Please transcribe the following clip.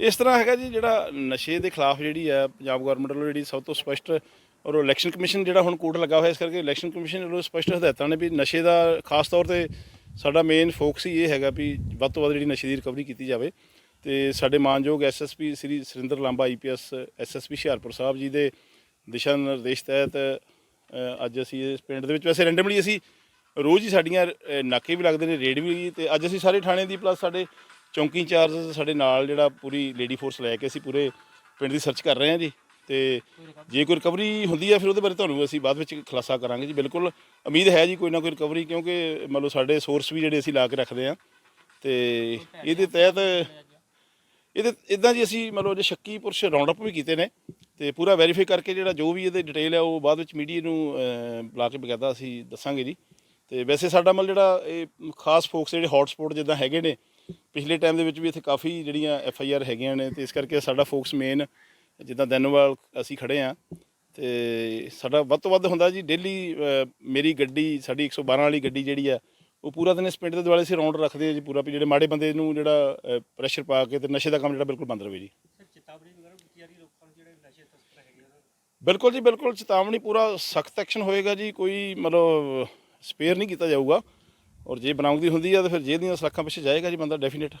ਇਸ ਤਰ੍ਹਾਂ ਹੈਗਾ ਜੀ, ਜਿਹੜਾ ਨਸ਼ੇ ਦੇ ਖਿਲਾਫ ਜਿਹੜੀ ਹੈ ਪੰਜਾਬ ਗਵਰਨਮੈਂਟ ਵੱਲੋਂ ਜਿਹੜੀ ਸਭ ਤੋਂ ਸਪਸ਼ਟ ਔਰ ਇਲੈਕਸ਼ਨ ਕਮਿਸ਼ਨ ਜਿਹੜਾ ਹੁਣ ਕੋਰਟ ਲੱਗਾ ਹੋਇਆ ਇਸ ਕਰਕੇ ਇਲੈਕਸ਼ਨ ਕਮਿਸ਼ਨ ਵੱਲੋਂ ਸਪਸ਼ਟ ਹਦਾਇਤਾਂ ਨੇ ਵੀ ਨਸ਼ੇ ਦਾ ਖਾਸ ਤੌਰ ਤੇ ਸਾਡਾ ਮੇਨ ਫੋਕਸ ਹੀ ਇਹ ਹੈਗਾ ਵੀ ਵੱਧ ਤੋਂ ਵੱਧ ਜਿਹੜੀ ਨਸ਼ੇ ਦੀ ਰਿਕਵਰੀ ਕੀਤੀ ਜਾਵੇ। ਤੇ ਸਾਡੇ ਮਾਨਯੋਗ SSP Shri Surinder Lamba IPS SSP Hoshiarpur Sahib ji ਦੇ ਦਿਸ਼ਾ ਨਿਰਦੇਸ਼ ਤਹਿਤ ਅੱਜ ਅਸੀਂ ਇਸ ਪਿੰਡ ਦੇ ਵਿੱਚ ਵੈਸੇ ਰੈਂਡਮਲੀ ਅਸੀਂ ਰੋਜ਼ ਹੀ ਸਾਡੀਆਂ ਨਾਕੇ ਵੀ ਲੱਗਦੇ ਨੇ, ਰੇਡ ਵੀ ਤੇ ਅੱਜ ਅਸੀਂ ਸਾਰੇ ਥਾਣੇ ਦੀ ਪਲੱਸ ਸਾਡੇ ਚੌਂਕੀ ਇੰਚਾਰਜ ਸਾਡੇ ਨਾਲ ਜਿਹੜਾ ਪੂਰੀ ਲੇਡੀ ਫੋਰਸ ਲੈ ਕੇ ਅਸੀਂ ਪੂਰੇ ਪਿੰਡ ਦੀ ਸਰਚ ਕਰ ਰਹੇ ਹਾਂ ਜੀ ਤੇ ਜੇ ਕੋਈ ਰਿਕਵਰੀ ਹੁੰਦੀ ਹੈ ਫਿਰ ਉਹਦੇ ਬਾਰੇ ਤੁਹਾਨੂੰ ਅਸੀਂ ਬਾਅਦ ਵਿੱਚ ਖੁਲਾਸਾ ਕਰਾਂਗੇ ਜੀ। ਬਿਲਕੁਲ ਉਮੀਦ ਹੈ ਜੀ ਕੋਈ ਨਾ ਕੋਈ ਰਿਕਵਰੀ, ਕਿਉਂਕਿ ਮੰਨ ਲਓ ਸਾਡੇ ਸੋਰਸ ਵੀ ਜਿਹੜੇ ਅਸੀਂ ਲਾ ਕੇ ਰੱਖਦੇ ਹਾਂ। ਤੇ ਇਹਦੇ ਤਹਿਤ ਇਹਦੇ ਇਦਾਂ ਜੀ ਅਸੀਂ ਮਤਲਬ ਜੇ ਸ਼ੱਕੀ ਪੁਰਸ਼ ਰਾਉਂਡ ਅਪ ਵੀ ਕੀਤੇ ਨੇ ਤੇ ਪੂਰਾ ਵੈਰੀਫਾਈ ਕਰਕੇ ਜਿਹੜਾ ਜੋ ਵੀ ਇਹਦੇ ਡਿਟੇਲ ਹੈ ਉਹ ਬਾਅਦ ਵਿੱਚ ਮੀਡੀਆ ਨੂੰ ਬੁਲਾ ਕੇ ਬਕਾਇਦਾ ਅਸੀਂ ਦੱਸਾਂਗੇ ਜੀ। ਤੇ ਵੈਸੇ ਸਾਡਾ ਮਤਲਬ ਜਿਹੜਾ ਇਹ ਖਾਸ ਫੋਕਸ ਜਿਹੜੇ ਹੌਟ ਸਪੌਟ ਜਿੱਦਾਂ ਹੈਗੇ ਨੇ ਪਿਛਲੇ ਟਾਈਮ ਦੇ ਵਿੱਚ ਵੀ ਇੱਥੇ ਕਾਫੀ ਜਿਹੜੀਆਂ ਐਫ ਆਈ ਆਰ ਹੈਗੀਆਂ ਨੇ ਤੇ ਇਸ ਕਰਕੇ ਸਾਡਾ ਫੋਕਸ ਮੇਨ ਜਿੱਦਾਂ ਦੈਨੋਵਾਲ ਅਸੀਂ ਖੜੇ ਆ ਤੇ ਸਾਡਾ ਵੱਧ ਤੋਂ ਵੱਧ ਹੁੰਦਾ ਜੀ ਡੇਲੀ ਮੇਰੀ ਗੱਡੀ ਸਾਡੀ 112 ਵਾਲੀ ਗੱਡੀ ਜਿਹੜੀ ਆ ਉਹ ਪੂਰਾ ਦਿਨ ਇਸ ਪਿੰਡ ਦੇ ਦੁਆਲੇ ਅਸੀਂ ਰਾਉਂਡ ਰੱਖਦੇ ਆ ਜੀ ਪੂਰਾ ਵੀ ਜਿਹੜੇ ਮਾੜੇ ਬੰਦੇ ਨੂੰ ਜਿਹੜਾ ਪ੍ਰੈਸ਼ਰ ਪਾ ਕੇ ਤੇ ਨਸ਼ੇ ਦਾ ਕੰਮ ਜਿਹੜਾ ਬਿਲਕੁਲ ਬੰਦ ਰਵੇ ਜੀ। ਬਿਲਕੁਲ ਜੀ ਬਿਲਕੁਲ ਚੇਤਾਵਨੀ ਪੂਰਾ ਸਖਤ ਐਕਸ਼ਨ ਹੋਏਗਾ ਜੀ ਕੋਈ ਮਤਲਬ ਸਪੇਅਰ ਨਹੀਂ ਕੀਤਾ ਜਾਊਗਾ। ਔਰ ਜੇ ਬਣਾਉਂਦੀ ਹੁੰਦੀ ਆ ਤਾਂ ਫਿਰ ਜੇ ਦੀਆਂ ਸਲਾਖਾਂ ਪਿੱਛੇ ਜਾਏਗਾ ਜੀ ਬੰਦਾ ਡੈਫੀਨੇਟ